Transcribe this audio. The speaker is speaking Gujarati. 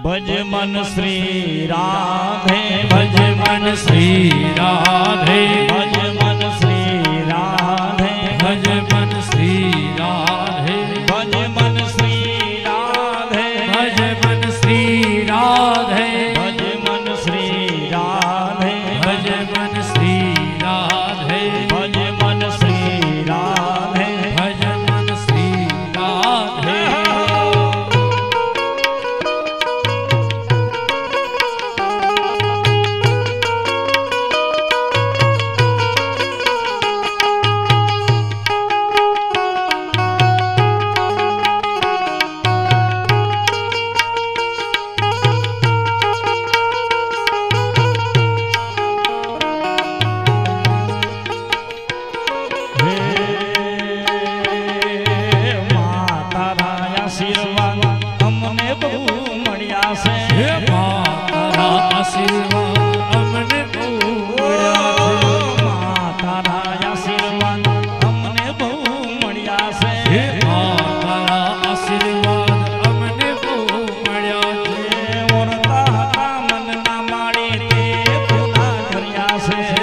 ભજ મન શ્રી રાધે. ભજ મન શ્રી રાધે. ભજ અમે બહુ મળ્યા છે. હે માતાના આશીર્વાદ અમને બહુ મળ્યા છે. માતાના આશીર્વાદ અમને બહુ મળ્યા છે. હે માતાના આશીર્વાદ અમને બહુ મળ્યા છે. ઓરતા મનના માળે તે પૂરા કર્યા છે.